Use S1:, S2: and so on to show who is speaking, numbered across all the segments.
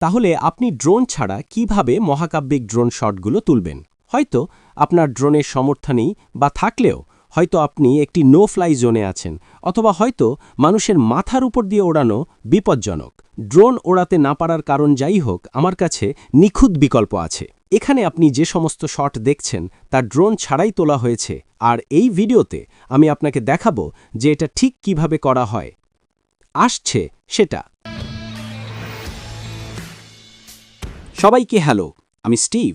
S1: তাহলে আপনি ড্রোন ছাড়া কীভাবে মহাকাব্যিক ড্রোন শটগুলো তুলবেন? হয়তো আপনার ড্রোনের সমর্থ নেই বা থাকলেও হয়তো আপনি একটি নো ফ্লাই জোনে আছেন, অথবা হয়তো মানুষের মাথার উপর দিয়ে ওড়ানো বিপজ্জনক। ড্রোন ওড়াতে না পারার কারণ যাই হোক, আমার কাছে নিখুঁত বিকল্প আছে। এখানে আপনি যে সমস্ত শট দেখছেন, তা ড্রোন ছাড়াই তোলা হয়েছে, আর এই ভিডিওতে আমি আপনাকে দেখাবো যে এটা ঠিক কীভাবে করা হয়। আসছে সেটা। সবাইকে হ্যালো, আমি স্টিভ,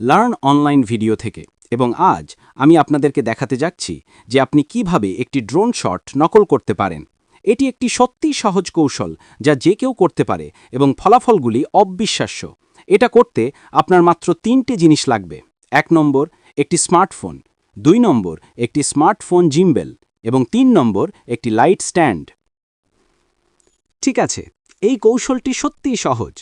S1: লার্ন অনলাইন ভিডিও থেকে, এবং আজ আমি আপনাদেরকে দেখাতে যাচ্ছি যে আপনি কীভাবে একটি ড্রোন শট নকল করতে পারেন। এটি একটি সত্যিই সহজ কৌশল যা যে কেউ করতে পারে এবং ফলাফলগুলি অবিশ্বাস্য। এটা করতে আপনার মাত্র তিনটে জিনিস লাগবে। এক নম্বর, একটি স্মার্টফোন, দুই নম্বর, একটি স্মার্টফোন জিম্বেল, এবং তিন নম্বর, একটি লাইট স্ট্যান্ড। ঠিক আছে, এই কৌশলটি সত্যিই সহজ।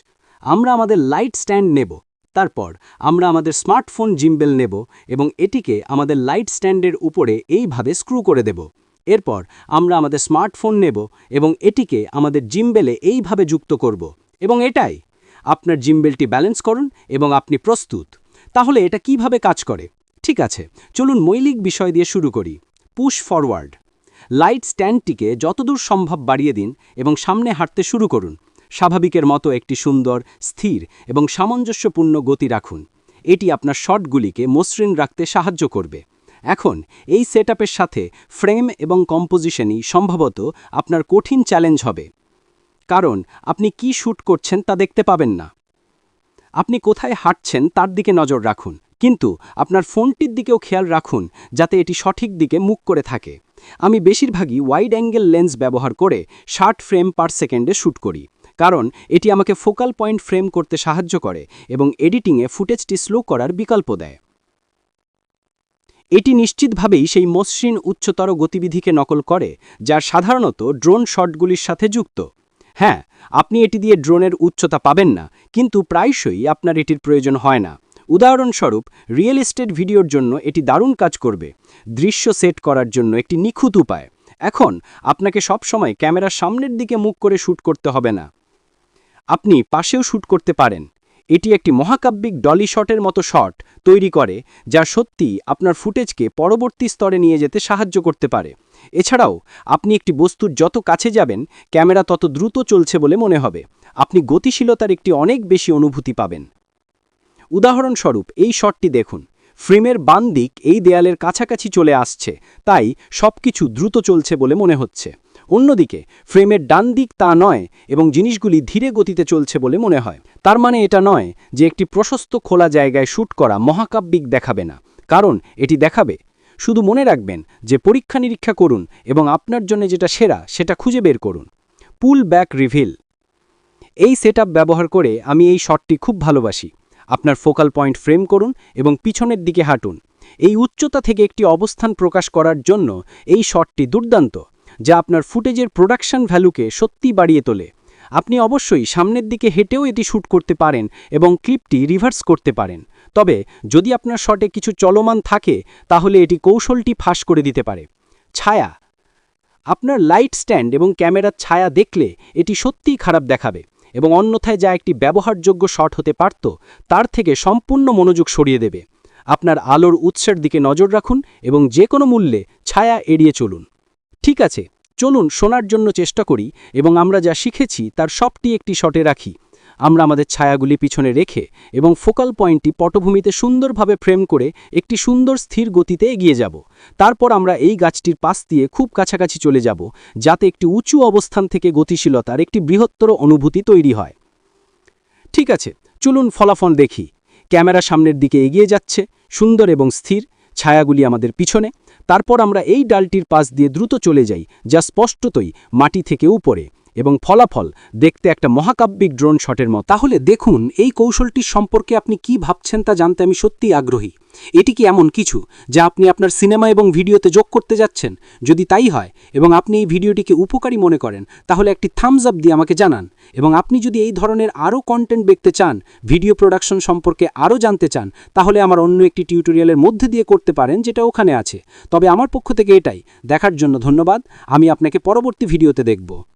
S1: আমরা আমাদের লাইট স্ট্যান্ড নেব। তারপর আমরা আমাদের স্মার্টফোন জিম্বেল নেব এবং এটিকে আমাদের লাইট স্ট্যান্ডের উপরে এইভাবে স্ক্রু করে দেব। এরপর আমরা আমাদের স্মার্টফোন নেব এবং এটিকে আমাদের জিম্বেলে এইভাবে যুক্ত করব। এবং এটাই, আপনার জিম্বেলটি ব্যালেন্স করুন এবং আপনি প্রস্তুত। তাহলে এটা কীভাবে কাজ করে? ঠিক আছে, চলুন মৌলিক বিষয় দিয়ে শুরু করি। পুশ ফরওয়ার্ড লাইট স্ট্যান্ডটিকে যতদূর সম্ভব বাড়িয়ে দিন এবং সামনে হাঁটতে শুরু করুন। স্বাভাবিকের মতো একটি সুন্দর, স্থির এবং সামঞ্জস্যপূর্ণ গতি রাখুন। এটি আপনার শটগুলিকে মসৃণ রাখতে সাহায্য করবে। এখন, এই সেট সাথে ফ্রেম এবং কম্পোজিশনই সম্ভবত আপনার কঠিন চ্যালেঞ্জ হবে। কারণ, আপনি কি শ্যুট করছেন তা দেখতে পাবেন না। আপনি কোথায় হাঁটছেন তার দিকে নজর রাখুন। কিন্তু, আপনার ফোনটির দিকেও খেয়াল রাখুন, যাতে এটি সঠিক দিকে মুখ করে থাকে। আমি বেশিরভাগই ওয়াইড অ্যাঙ্গেল লেন্স ব্যবহার করে ষাট ফ্রেম পার সেকেন্ডে শ্যুট করি। কারণ এটি আমাকে ফোকাল পয়েন্ট ফ্রেম করতে সাহায্য করে এবং এডিটিংয়ে ফুটেজটি স্লো করার বিকল্প দেয়। এটি নিশ্চিতভাবেই সেই মসৃণ উচ্চতর গতিবিধিকে নকল করে যা সাধারণত ড্রোন শটগুলির সাথে যুক্ত। হ্যাঁ আপনি এটি দিয়ে ড্রোনের উচ্চতা পাবেন না, কিন্তু প্রায়শই আপনার এটির প্রয়োজন হয় না। উদাহরণস্বরূপ, রিয়েল এস্টেট ভিডিওর জন্য এটি দারুণ কাজ করবে, দৃশ্য সেট করার জন্য একটি নিখুঁত উপায়। এখন, আপনাকে সবসময় ক্যামেরার সামনের দিকে মুখ করে শ্যুট করতে হবে না। আপনি পাশেও শ্যুট করতে পারেন। এটি একটি মহাকাব্যিক ডলি শটের মতো শট তৈরি করে, যা সত্যি আপনার ফুটেজকে পরবর্তী স্তরে নিয়ে যেতে সাহায্য করতে পারে। এছাড়াও, আপনি একটি বস্তুর যত কাছে যাবেন, ক্যামেরা তত দ্রুত চলছে বলে মনে হবে। আপনি গতিশীলতার একটি অনেক বেশি অনুভূতি পাবেন। উদাহরণস্বরূপ, এই শটটি দেখুন। ফ্রেমের বান দিক এই দেয়ালের কাছাকাছি চলে আসছে, তাই সবকিছু দ্রুত চলছে বলে মনে হচ্ছে। অন্যদিকে, ফ্রেমের ডান দিক তা নয় এবং জিনিসগুলি ধীরে গতিতে চলছে বলে মনে হয়। তার মানে এটা নয় যে একটি প্রশস্ত খোলা জায়গায় শ্যুট করা মহাকাব্যিক দেখাবে না, কারণ এটি দেখাবে। শুধু মনে রাখবেন যে পরীক্ষা নিরীক্ষা করুন এবং আপনার জন্য যেটা সেরা সেটা খুঁজে বের করুন। পুল ব্যাক রিভিল এই সেট ব্যবহার করে আমি এই শটটি খুব ভালোবাসি। আপনার ফোকাল পয়েন্ট ফ্রেম করুন এবং পিছনের দিকে হাঁটুন। এই উচ্চতা থেকে একটি অবস্থান প্রকাশ করার জন্য এই শটটি দুর্দান্ত। যা আপনার ফুটেজের প্রোডাকশন ভ্যালুকে সত্যি বাড়িয়ে তোলে। আপনি অবশ্যই সামনের দিকে হেঁটেও এটি শ্যুট করতে পারেন এবং ক্লিপটি রিভার্স করতে পারেন। তবে, যদি আপনার শটে কিছু চলমান থাকে, তাহলে এটি কৌশলটি ফাঁস করে দিতে পারে। ছায়া। আপনার লাইট স্ট্যান্ড এবং ক্যামেরার ছায়া দেখলে এটি সত্যিই খারাপ দেখাবে এবং অন্যথায় যা একটি ব্যবহারযোগ্য শট হতে পারত, তার থেকে সম্পূর্ণ মনোযোগ সরিয়ে দেবে। আপনার আলোর উৎসের দিকে নজর রাখুন এবং যে কোনো মূল্যে ছায়া এড়িয়ে চলুন। ঠিক আছে, চলুন শোনার জন্য চেষ্টা করি এবং আমরা যা শিখেছি তার সবটি একটি শটে রাখি। আমরা আমাদের ছায়াগুলি পিছনে রেখে এবং ফোকাল পয়েন্টটি পটভূমিতে সুন্দরভাবে ফ্রেম করে একটি সুন্দর স্থির গতিতে এগিয়ে যাব। তারপর আমরা এই গাছটির পাশ দিয়ে খুব কাছাকাছি চলে যাব, যাতে একটি উঁচু অবস্থান থেকে গতিশীলতার একটি বৃহত্তর অনুভূতি তৈরি হয়। ঠিক আছে, চলুন ফলাফল দেখি। ক্যামেরা সামনের দিকে এগিয়ে যাচ্ছে, সুন্দর এবং স্থির। ছায়াগুলি আমাদের পিছনে। তারপর আমরা এই ডালটির পাশ দিয়ে দ্রুত চলে যাই, যা স্পষ্টতই মাটি থেকে উপরে। এবং ফলাফল দেখতে একটা মহাকাব্যিক ড্রোন শটের মতো। তাহলে দেখুন, এই কৌশলটির সম্পর্কে আপনি কি ভাবছেন তা জানতে আমি সত্যিই আগ্রহী। এটি কি এমন কিছু যা আপনি আপনার সিনেমা এবং ভিডিওতে যোগ করতে যাচ্ছেন? যদি তাই হয় এবং আপনি এই ভিডিওটিকে উপকারী মনে করেন, তাহলে একটি থামস আপ দিয়ে আমাকে জানান। এবং আপনি যদি এই ধরনের আরও কন্টেন্ট দেখতে চান ভিডিও প্রোডাকশন সম্পর্কে আরও জানতে চান, তাহলে আমার অন্য একটি টিউটোরিয়ালের মধ্যে দিয়ে করতে পারেন, যেটা ওখানে আছে। তবে আমার পক্ষ থেকে এটাই। দেখার জন্য ধন্যবাদ। আমি আপনাকে পরবর্তী ভিডিওতে দেখব।